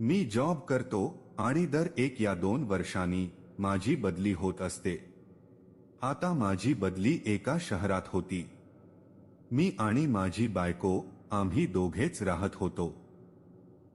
मी job करतो आणि दर एक या दोन वर्षांनी माझी बदली होत असते. आता माझी बदली एका शहरात होती. मी आणि माझी बायको आम्ही दोघेच राहत होतो.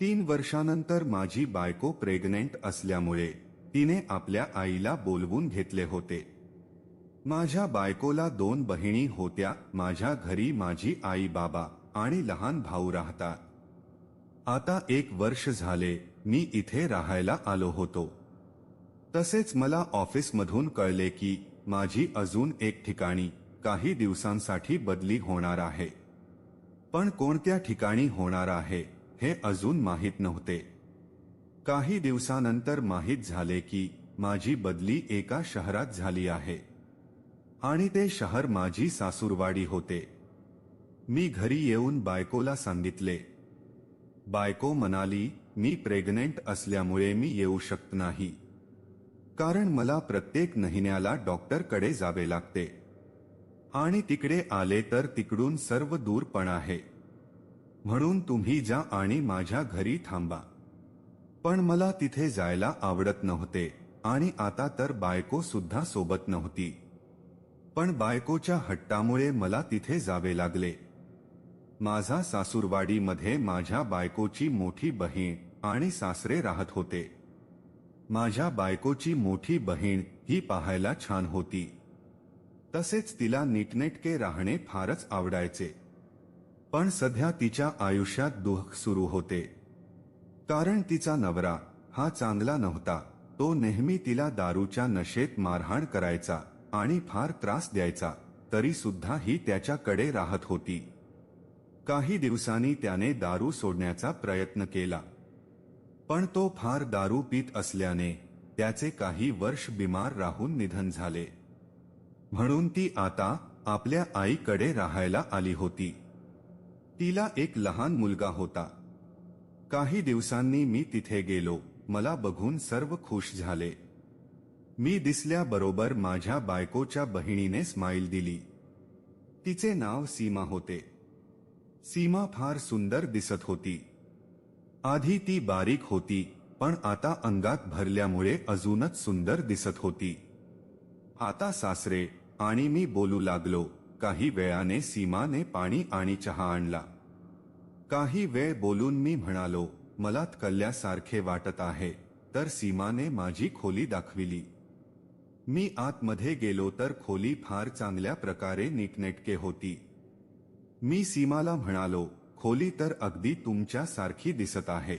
तीन वर्षानंतर माझी बायको प्रेग्नेंट असल्यामुळे तिने आपल्या आईला बोलवून घेतले होते. माझ्या बायकोला दोन बहिणी होत्या माझ्या घरी माझी आई बाबा आणि लहान भाऊ राहतात. आता एक वर्ष झाले मी इथे राहायला आलो होतो. तसेच मला ऑफिसमधून कळले की माझी अजून एक ठिकाणी काही दिवसांसाठी बदली होणार आहे. पण कोणत्या ठिकाणी होणार आहे हे अजून माहीत नव्हते. काही दिवसानंतर माहीत झाले की माझी बदली एका शहरात झाली आहे. आणि ते शहर माझी सासूरवाडी होते. मी घरी येऊन बायकोला सांगितले बायको म्हणाली मी प्रेग्नेंट असल्यामुळे मी येऊ शकत नाही. कारण मला प्रत्येक महिन्याला डॉक्टरकडे जावे लागते. आणि तिकडे आले तर तिकडून सर्व दूर पण आहे. म्हणून तुम्ही जा आणि माझ्या घरी थांबा. पण मला तिथे जायला आवडत नव्हते आणि आता तर बायको सुद्धा सोबत नव्हती. पण बायकोच्या हट्टामुळे मला तिथे जावे लागले. माझा सासूरवाडीमध्ये माझ्या बायकोची मोठी बहीण आणि सासरे राहत होते. माझ्या बायकोची मोठी बहीण ही पाहायला छान होती. तसेच तिला नीटनेटके राहणे फारच आवडायचे. पण सध्या तिच्या आयुष्यात दुःख सुरू होते. कारण तिचा नवरा हा चांगला नव्हता तो नेहमी तिला दारूच्या नशेत मारहाण करायचा आणि फार त्रास द्यायचा तरी सुद्धा ही त्याच्याकडे राहत होती. काही दिवसांनी त्याने दारू सोडण्याचा प्रयत्न केला. पण तो फार दारू पीत असल्याने त्याचे काही वर्ष बिमार राहून निधन झाले. म्हणून ती आता आपल्या आईकडे राहायला आली होती. तिला एक लहान मुलगा होता. काही दिवसांनी मी तिथे गेलो. मला बघून सर्व खुश झाले. मी दिसल्याबरोबर माझ्या बायकोच्या बहिणीने स्माईल दिली. तिचे नाव सीमा होते. सीमा फार सुंदर दिसत होती. आधी ती बारीक होती पण आता अंगात भरल्यामुळे अजूनच सुंदर दिसत होती. आता सासरे आणि मी बोलू लागलो. काही वेळाने सीमाने पाणी आणि चहा आणला. काही वेळ बोलून मी म्हणालो मला कल्ल्यासारखे वाटत आहे. तर सीमाने माझी खोली दाखविली. मी आतमध्ये गेलो तर खोली फार चांगल्या प्रकारे नीटनेटके होती. मी सीमाला म्हणालो खोली तर अगदी तुमच्या सारखी दिसत आहे.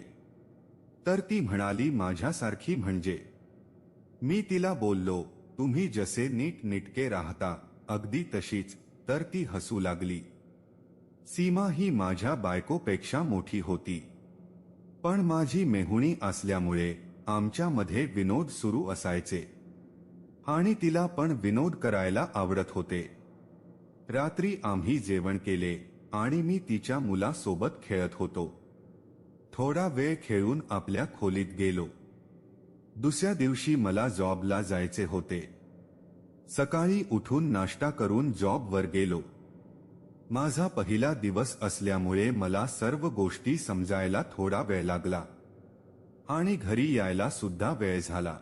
तर ती म्हणाली माझ्यासारखी म्हणजे. मी तिला बोललो तुम्ही जसे नीट निटके राहता अगदी तशीच तर ती हसू लागली. सीमा ही माझ्या बायकोपेक्षा मोठी होती. पण माझी मेहुणी असल्यामुळे आमच्यामध्ये विनोद सुरू असायचे. आणि तिला पण विनोद करायला आवडत होते. रात्री आम्ही जेवण केले आणि मी तिच्या मुलासोबत खेळत होतो. थोडा वेळ खेळून आपल्या खोलीत गेलो. दुसऱ्या दिवशी मला जॉबला जायचे होते. सकाळी उठून नाश्ता करून जॉबवर गेलो. माझा पहिला दिवस असल्यामुळे मला सर्व गोष्टी समजायला थोडा वेळ लागला. आणि घरी यायला सुद्धा वेळ झाला.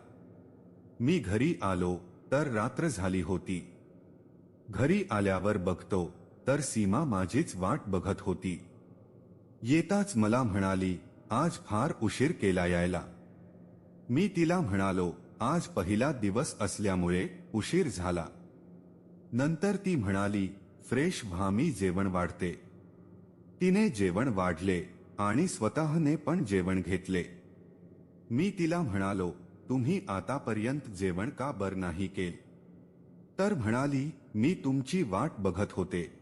मी घरी आलो तर रात्र झाली होती. घरी आल्यावर बघतो तर सीमा माझीच वाट बघत होती. येताच मला म्हणाली आज फार उशीर केला यायला. मी तिला म्हणालो आज पहिला दिवस असल्यामुळे उशीर झाला. नंतर ती म्हणाली फ्रेश भामी जेवण वाढते. तिने जेवण वाढले आणि स्वतःने पण जेवण घेतले. मी तिला म्हणालो तुम्ही आतापर्यंत जेवण का बर नाही केल? तर म्हणाली मी तुमची वाट बघत होते.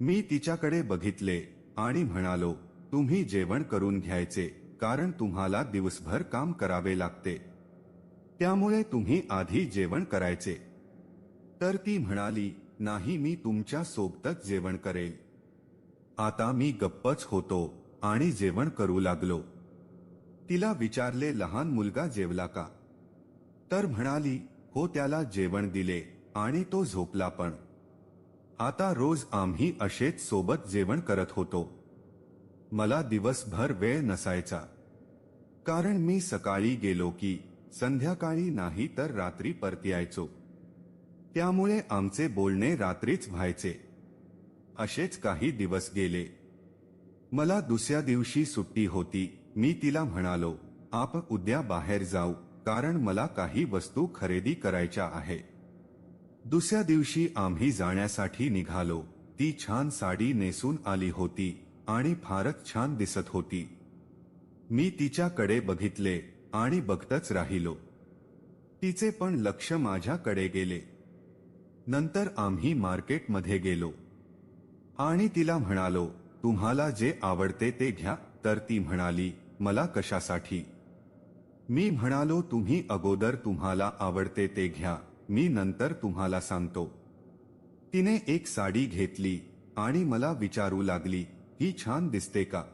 मी तिच्याकडे बघितले आणि म्हणालो तुम्ही जेवण करून घ्यायचे कारण तुम्हाला दिवसभर काम करावे लागते. त्यामुळे तुम्ही आधी जेवण करायचे. तर ती म्हणाली नाही मी तुमच्या सोबतच जेवण करेल. आता मी गप्पच होतो आणि जेवण करू लागलो. तिला विचारले लहान मुलगा जेवला का? तर म्हणाली हो त्याला जेवण दिले. आणि तो झोपला पण. आता रोज आम्ही असेच सोबत जेवण करत होतो. मला दिवसभर वेळ नसायचा. कारण मी सकाळी गेलो की संध्याकाळी नाही तर रात्री परत यायचो. त्यामुळे आमचे बोलणे रात्रीच व्हायचे. असेच काही दिवस गेले. मला दुसऱ्या दिवशी सुट्टी होती. मी तिला म्हणालो आप उद्या बाहेर जाऊ कारण मला काही वस्तू खरेदी करायच्या आहे. दुसऱ्या दिवशी आम्ही जाण्यासाठी निघालो. ती छान साडी नेसून आली होती आणि फारच छान दिसत होती. मी तिच्याकडे बघितले आणि बघतच राहिलो. तिचे पण लक्ष माझ्याकडे गेले. नंतर आम्ही मार्केटमध्ये गेलो. आणि तिला म्हणालो तुम्हाला जे आवडते ते घ्या. तर ती म्हणाली मला कशासाठी? मी म्हणालो तुम्ही अगोदर तुम्हाला आवडते ते घ्या. मी नंतर तुम्हाला सांगतो. तिने एक साडी घेतली आणि मला विचारू लागली ही छान दिसते का?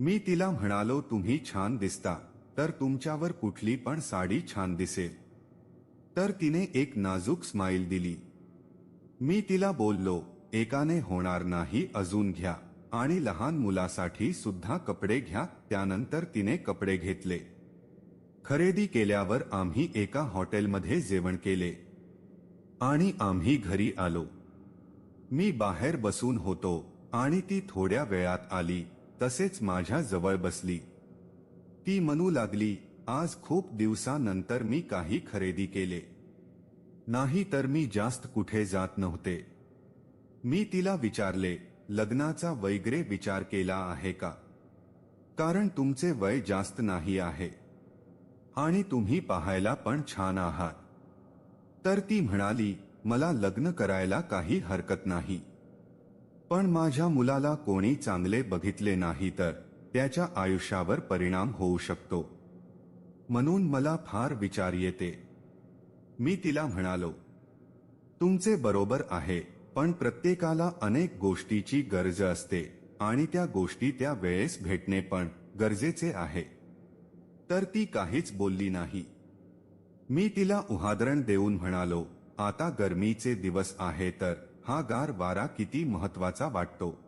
मी तिला म्हणालो तुम्ही छान दिसता तर तुमच्यावर कुठली पण साडी छान दिसेल. तर तिने एक नाजूक स्माईल दिली. मी तिला बोललो एकाने होणार नाही अजून घ्या. आणि लहान मुलासाठी सुद्धा कपडे घ्या त्यानंतर तिने कपडे घेतले. खरेदी केल्यावर आम्ही एका हॉटेलमध्ये जेवण केले. आणि आम्ही घरी आलो. मी बाहेर बसून होतो आणि ती थोड्या वेळात आली, तसेच माझ्या जवळ बसली. ती म्हणू लागली, आज खूप दिवसानंतर मी काही खरेदी केले. नाही तर मी जास्त कुठे जात नव्हते. मी तिला विचारले, लग्नाचा वगैरे विचार केला आहे का? कारण तुमचे वय जास्त नाही आहे. आणि तुम्ही पाहायला पण छान आहात. तर ती म्हणाली मला लग्न करायला काही हरकत नाही. पण माझ्या मुलाला कोणी चांगले बघितले नाही तर त्याच्या आयुष्यावर परिणाम होऊ शकतो. म्हणून मला फार विचार येते. मी तिला म्हणालो तुमचे बरोबर आहे पण प्रत्येकाला अनेक गोष्टीची गरज असते आणि त्या गोष्टी त्या वेळेस भेटणे पण गरजेचे आहे. तर ती काहीच बोलली नाही. मी तिला उहादरण देऊन म्हणालो आता गरमीचे दिवस आहे तर हा गार वारा किती महत्त्वाचा वाटतो.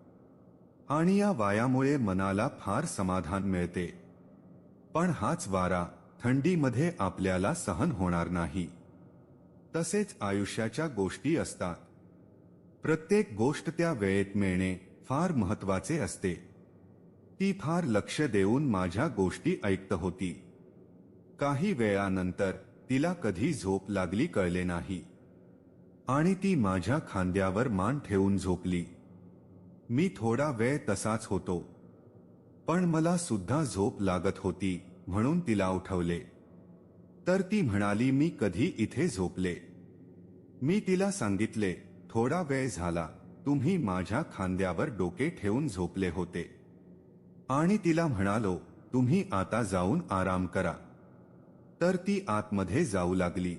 आणि या वायामुळे मनाला फार समाधान मिळते. पण हाच वारा थंडीमध्ये आपल्याला सहन होणार नाही. तसेच आयुष्याच्या गोष्टी असतात. प्रत्येक गोष्ट त्या वेळेत मिळणे फार महत्त्वाचे असते. ती फार लक्ष देऊन माझ्या गोष्टी ऐकत होती. काही वेळानंतर तिला कधी झोप लागली कळले नाही. आणि ती माझ्या खांद्यावर मान ठेवून झोपली. मी थोडा वेळ तसाच होतो. पण मला सुद्धा झोप लागत होती म्हणून तिला उठवले. तर ती म्हणाली मी कधी इथे झोपले? मी तिला सांगितले थोडा वेळ झाला. तुम्ही माझ्या खांद्यावर डोके ठेवून झोपले होते. आणि तिला म्हणालो तुम्ही आता जाऊन आराम करा. तर ती आतमध्ये जाऊ लागली.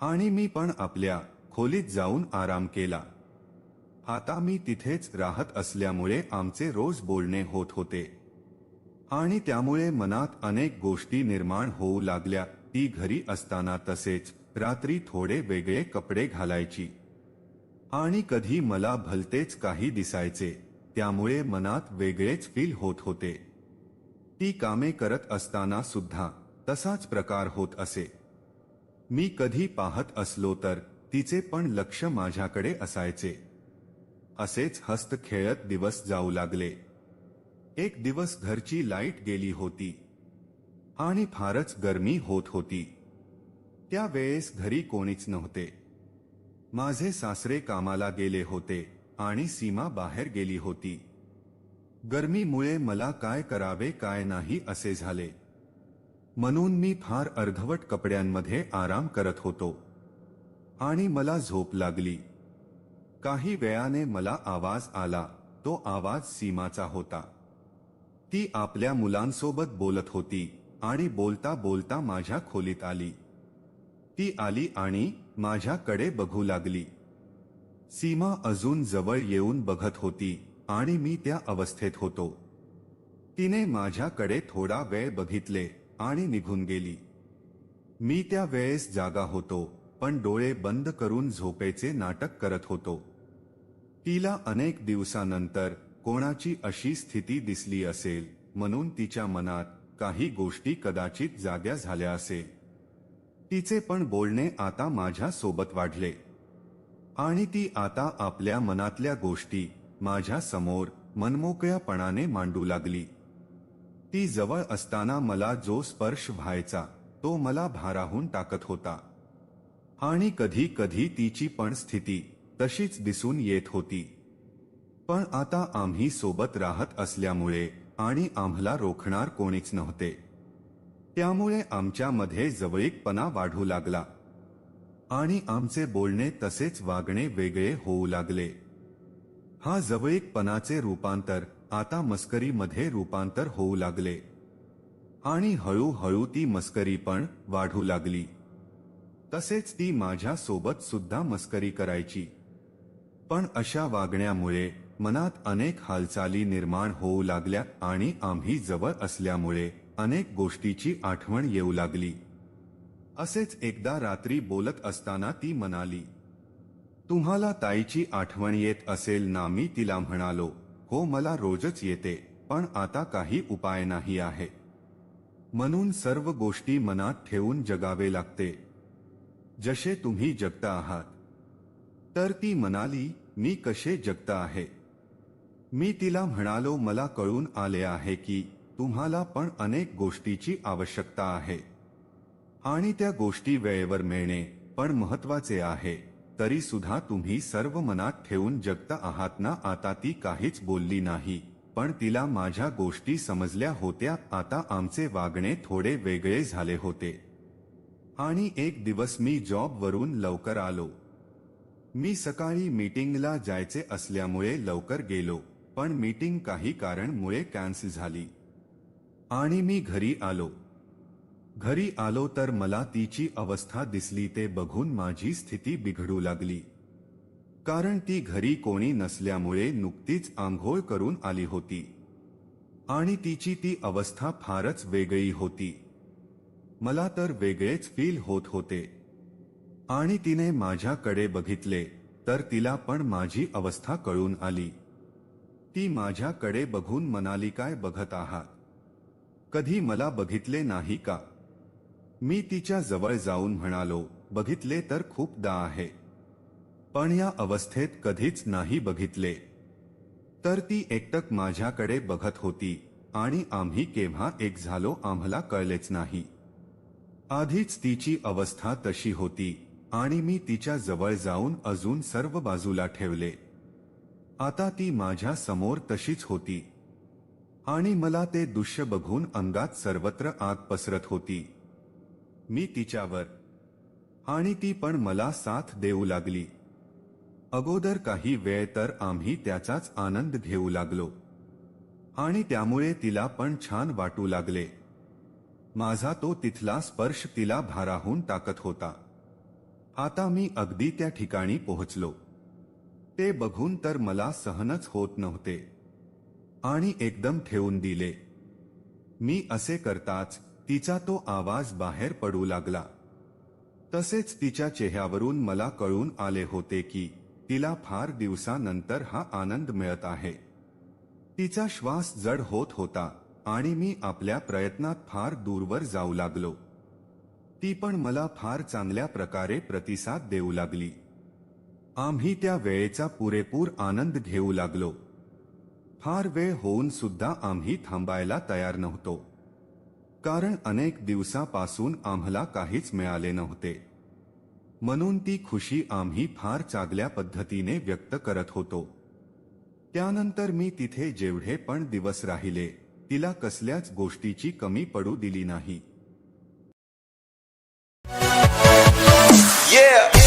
आणि मी पण आपल्या खोलीत जाऊन आराम केला. आता मी तिथेच राहत असल्यामुळे आमचे रोज बोलणे होत होते. आणि त्यामुळे मनात अनेक गोष्टी निर्माण होऊ लागल्या ती घरी असताना तसेच रात्री थोडे वेगळे कपडे घालायची. आणि कधी मला भलतेच काही दिसायचे. त्यामुळे मनात वेगळेच फील होत होते. ती कामे करत असताना सुद्धा तसाच प्रकार होत असे. मी कधी पाहत असलो तर तिचे पण लक्ष माझ्याकडे असायचे. असेच हस्त खेळत दिवस जाऊ लागले. एक दिवस घरची लाइट गेली होती. आणि फारच गरमी होत होती. त्या वेळेस घरी कोणीच नव्हते. माझे सासरे कामाला गेले होते. आणि सीमा बाहेर गेली होती. गरमीमुळे मला काय करावे काय नाही असे झाले. म्हणून मी फार अर्धवट कपड्यांमध्ये आराम करत होतो. आणि मला झोप लागली. काही वेळाने मला आवाज आला. तो आवाज सीमाचा होता. ती आपल्या मुलांसोबत बोलत होती आणि बोलता बोलता माझ्या खोलीत आली. ती आली आणि माझ्याकडे बघू लागली. सीमा अजून जवळ येऊन बघत होती आणि मी त्या अवस्थेत होतो. तिने माझ्याकडे थोडा वेळ बघितले आणि निघून गेली. मी त्या वेळेस जागा होतो पण डोळे बंद करून झोपेचे नाटक करत होतो. तिला अनेक दिवसानंतर कोणाची अशी स्थिती दिसली असेल म्हणून तिच्या मनात काही गोष्टी कदाचित जाग्या झाल्या असे तिचे पण बोलणे आता माझ्या सोबत वाढले. आणि ती आता आपल्या मनातल्या गोष्टी माझ्यासमोर मनमोकळ्यापणाने मांडू लागली. ती जवळ असताना मला जो स्पर्श व्हायचा तो मला भाराहून टाकत होता. आणि कधी कधी तिची पण स्थिती तशीच दिसून येत होती. पण आता आम्ही सोबत राहत असल्यामुळे आणि आम्हाला रोखणार कोणीच नव्हते. त्यामुळे आमच्यामध्ये जवळीकपणा वाढू लागला. आणि आमचे बोलणे तसेच वागणे वेगळे होऊ लागले. हा जवळीकपणाचे रूपांतर आता मस्करीमध्ये रूपांतर होऊ लागले. आणि हळूहळू ती मस्करी पण वाढू लागली. तसेच ती माझ्या सोबत सुद्धा मस्करी करायची. पण अशा वागण्यामुळे मनात अनेक हालचाली निर्माण होऊ लागल्या आणि आम्ही जवळ असल्यामुळे अनेक गोष्टीची आठवण येऊ लागली. असेच एकदा रात्री बोलत असताना ती म्हणाली तुम्हाला ताईची आठवण येत असेल ना मी तिला म्हणालो हो मला रोजच येते पण आता काही उपाय नाही आहे. म्हणून सर्व गोष्टी मनात ठेवून जगावे लागते. जसे तुम्ही जगता आहात. तर ती म्हणाली मी कसे जगता आहे? मी तिला म्हणालो मला कळून आले आहे की तुम्हाला पण अनेक गोष्टीची आवश्यकता आहे. आणि त्या गोष्टी वेळेवर मिळणे पण महत्त्वाचे आहे. तरी सुद्धा तुम्ही सर्व मनात ठेवून जगता आहात ना? आता ती काहीच बोलली नाही. पण तिला माझ्या गोष्टी समजल्या होत्या. आता आमचे वागणे थोडे वेगळे झाले होते. आणि एक दिवस मी जॉबवरून लवकर आलो. मी सकाळी मीटिंगला जायचे असल्यामुळे लवकर गेलो. पण मीटिंग काही कारणमुळे कॅन्सल झाली. आणि मी घरी आलो. घरी आलो तर मला तिची अवस्था दिसली ते बघून माझी स्थिती बिघडू लागली. कारण ती घरी कोणी नसल्यामुळे नुकतीच आंघोळ करून आली होती. आणि तिची ती अवस्था फारच वेगळी होती. मला तर वेगळेच फील होत होते. आणि तिने माझ्याकडे बघितले तर तिला पण माझी अवस्था कळून आली. ती माझ्याकडे बघून म्हणाली काय बघत आहात? कधी मला बघितले नाही का? मी तिच्या जवळ जाऊन म्हणालो बघितले तर खूपदा आहे. पण या अवस्थेत कधीच नाही बघितले. तर ती एकटक माझ्याकडे बघत होती आणि आम्ही केव्हा एक झालो आम्हाला कळलेच नाही. आधीच तिची अवस्था तशी होती आणि मी तिच्या जवळ जाऊन अजून सर्व बाजूला ठेवले. आता ती माझ्यासमोर तशीच होती. आणि मला ते दृश्य बघून अंगात सर्वत्र आग पसरत होती. मी तिच्यावर. आणि ती पण मला साथ देऊ लागली. अगोदर काही वेळ तर आम्ही त्याचाच आनंद घेऊ लागलो. आणि त्यामुळे तिला पण छान वाटू लागले. माझा तो तिथला स्पर्श तिला भाराहून टाकत होता. आता मी अगदी त्या ठिकाणी पोहोचलो. ते बघून तर मला सहनच होत नव्हते. आणि एकदम ठेवून दिले. मी असे करताच तिचा तो आवाज बाहेर पडू लागला. तसेच तिच्या चेहऱ्यावरून मला कळून आले होते की तिला फार दिवसानंतर हा आनंद मिळत आहे. तिचा श्वास जड होत होता आणि मी आपल्या प्रयत्नात फार दूरवर जाऊ लागलो. ती पण मला फार चांगल्या प्रकारे प्रतिसाद देऊ लागली. आम्ही त्या वेळेचा पुरेपूर आनंद घेऊ लागलो. फार वेळ होऊन सुद्धा आम्ही थांबायला तयार नव्हतो. कारण अनेक दिवसापासून आम्हाला काहीच मिळाले नव्हते. म्हणून ती खुशी आम्ही फार चांगल्या पद्धतीने व्यक्त करत होतो. त्यानंतर मी तिथे जेवढे पण दिवस राहिले तिला कसल्याच गोष्टीची कमी पडू दिली नाही. Yeah.